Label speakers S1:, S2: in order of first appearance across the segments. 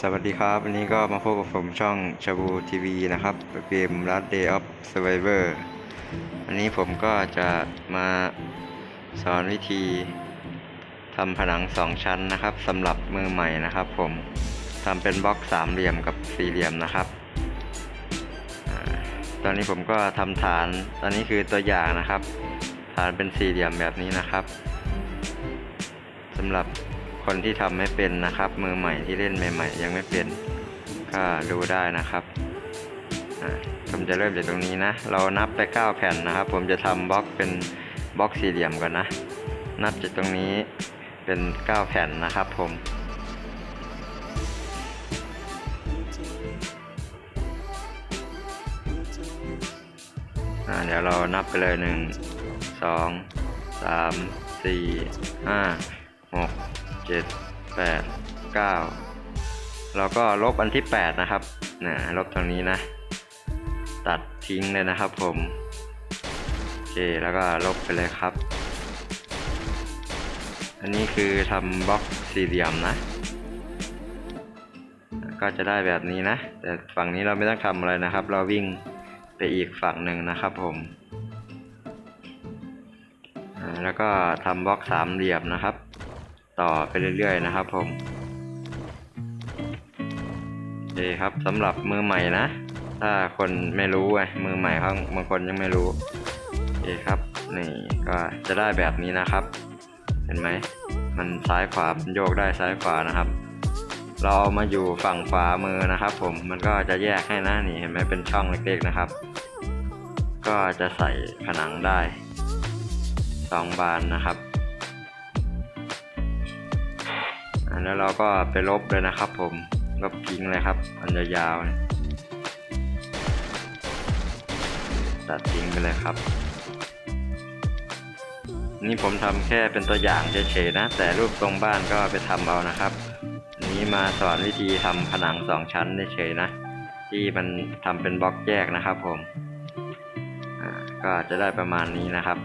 S1: สวัสดีครับ วันนี้ก็มาพบกับผมช่องชาบูทีวีนะครับเกม Last Day of Survivor วันนี้ผมก็จะมาสอนวิธีทำผนังสองชั้นนะครับสำหรับมือใหม่นะครับผมทำเป็นบล็อกสามเหลี่ยมกับสี่เหลี่ยมนะครับอตอนนี้ผมก็ทำฐานตอนนี้คือตัวอย่างนะครับ ฐานเป็นสี่เหลี่ยมแบบนี้นะครับสำหรับ คนที่ทำไม่เป็นนะครับ มือใหม่ที่เล่นใหม่ๆ ยังไม่เป็นก็ดูได้นะครับผมจะเริ่มจากตรงนี้นะ เรานับไป 9 แผ่นนะครับ ผมจะทำบล็อกเป็นบล็อกสี่เหลี่ยมก่อนนะ นับจากตรงนี้เป็น 9 แผ่นนะครับผมเดี๋ยวเรานับไปเลยหนึ่งสองสามสี่ห้าหก เจ็ดแปดเก้าเราก็ลบอันที่แปดนะครับนะลบตรงนี้นะ ตัดทิ้งเลยนะครับผมโอเคแล้วก็ลบไปเลยครับ อันนี้คือทำบล็อกสี่เหลี่ยมนะ ก็จะได้แบบนี้นะ แต่ฝั่งนี้เราไม่ต้องทำอะไรนะครับ เราวิ่งไปอีกฝั่งหนึ่งนะครับผมแล้วก็ทำบล็อกสามเหลี่ยมนะครับ ต่อไปเรื่อยๆนะครับผมโอเคครับสำหรับมือใหม่นะ ถ้าคนไม่รู้ไงมือใหม่เขาบางคนยังไม่รู้โอเคครับนี่ก็จะได้แบบนี้นะครับ เห็นไหมมันซ้ายขวามันโยกได้ซ้ายขวานะครับ เราเอามาอยู่ฝั่งขวามือนะครับ ผมมันก็จะแยกให้นะนี่เห็นไหมเป็นช่องเล็กๆนะครับ ก็จะใส่ผนังได้สองบานนะครับ อ่าแล้วเราก็ไปลบเลยนะครับ ผมลบทิ้งเลยครับ อันยาวๆตัดทิ้งไปเลยครับ นี่ผมทำแค่เป็นตัวอย่างเฉยๆนะ แต่รูปตรงบ้านก็ไปทำเอานะครับนี้มาสอนวิธีทำผนังสองชั้นเฉยๆนะ ที่มันทำเป็นบล็อกแยกนะครับผมก็จะได้ประมาณนี้นะครับ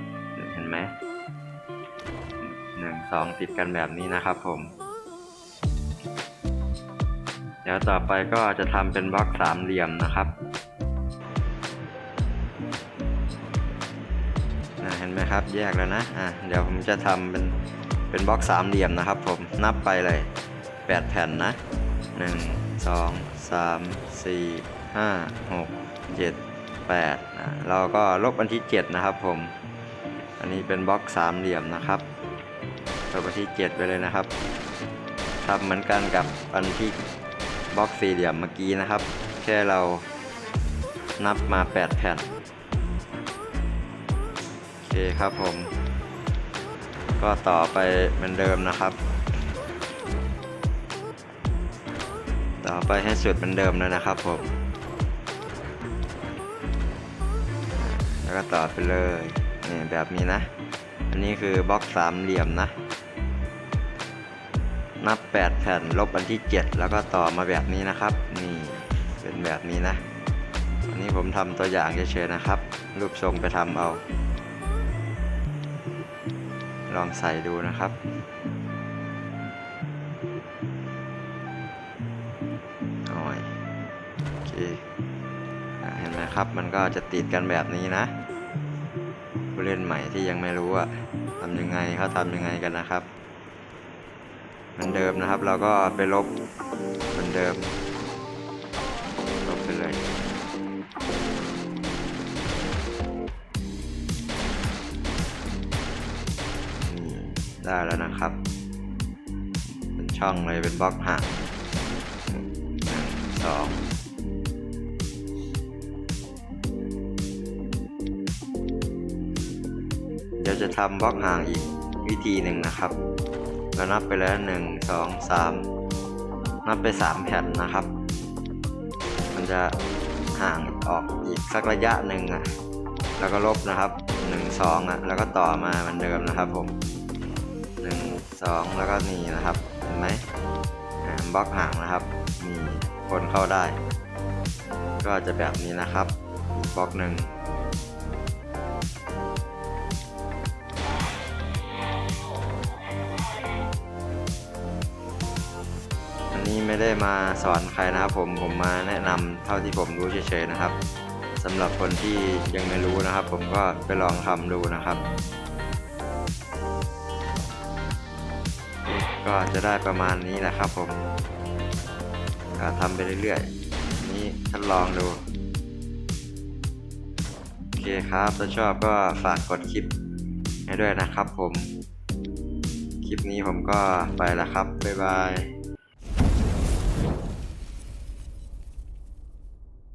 S1: เห็นไหมหนึ่งสองติดกันแบบนี้นะครับผม เดี๋ยวต่อไปก็จะทำเป็นบล็อกสามเหลี่ยมนะครับเห็นไหมครับ แยกแล้วนะอะเดี๋ยวผมจะทำเป็นเป็นบล็อกสามเหลี่ยมนะครับ ผมนับไปเลยแปดแผ่นนะหนึ่งสองสามสี่ห้าหกเจ็ดแปดอะเราก็ลบอันที่เจ็ดนะครับผม อันนี้เป็นบล็อกสามเหลี่ยมนะครับลบอันที่เจ็ดไปเลยนะครับทำเหมือนกันกับอันที่ บล็อกสี่เหลี่ยมเมื่อกี้นะครับ แค่เรานับมาแปดแผ่น โอเคครับผม ก็ต่อไปเหมือนเดิมนะครับ ต่อไปให้สุดเหมือนเดิมเลยนะครับผม แล้วก็ต่อไปเลยนี่แบบนี้นะ อันนี้คือบล็อกสามเหลี่ยมนะ นับ 8 แผ่น ลบอันที่ 7 แล้วก็ต่อมาแบบนี้นะครับ นี่เป็นแบบนี้นะอันนี้ผมทำตัวอย่างเฉยๆนะครับ รูปทรงไปทำเอา ลองใส่ดูนะครับโอ้ยโอเคเห็นไหมครับ มันก็จะติดกันแบบนี้นะ ผู้เล่นใหม่ที่ยังไม่รู้อะทำยังไงเขาทำยังไงกันนะครับ เหมือนเดิมนะครับ เราก็ไปลบเหมือนเดิม ลบไปเลยนี่ได้แล้วนะครับ เป็นช่องเลยเป็นบล็อกห่างหนึ่งสองเดี๋ยวจะทำบล็อกห่างอีกวิธีหนึ่งนะครับ เรานับไปแล้วหนึ่งสองสามนับไปสามแผ่นนะครับ มันจะห่างออกอีกสักระยะหนึ่งอะแล้วก็ลบนะครับหนึ่งสองอะแล้วก็ต่อมาเหมือนเดิมนะครับผมหนึ่งสองแล้วก็นี่นะครับ เห็นไหมบล็อกห่างนะครับมีคนเข้าได้ ก็จะแบบนี้นะครับบล็อกหนึ่ง ได้มาสอนใครนะครับผมผมมาแนะนำเท่าที่ผมรู้เฉยๆนะครับสำหรับคนที่ยังไม่รู้นะครับ ผมก็ไปลองทำดูนะครับ ก็จะได้ประมาณนี้แหละครับ ผมก็ทำไปเรื่อยๆนี่ทดลองดูโอเคครับถ้าชอบก็ฝากกดคลิปให้ด้วยนะครับ ผมคลิปนี้ผมก็ไปแล้วครับ บ๊ายบาย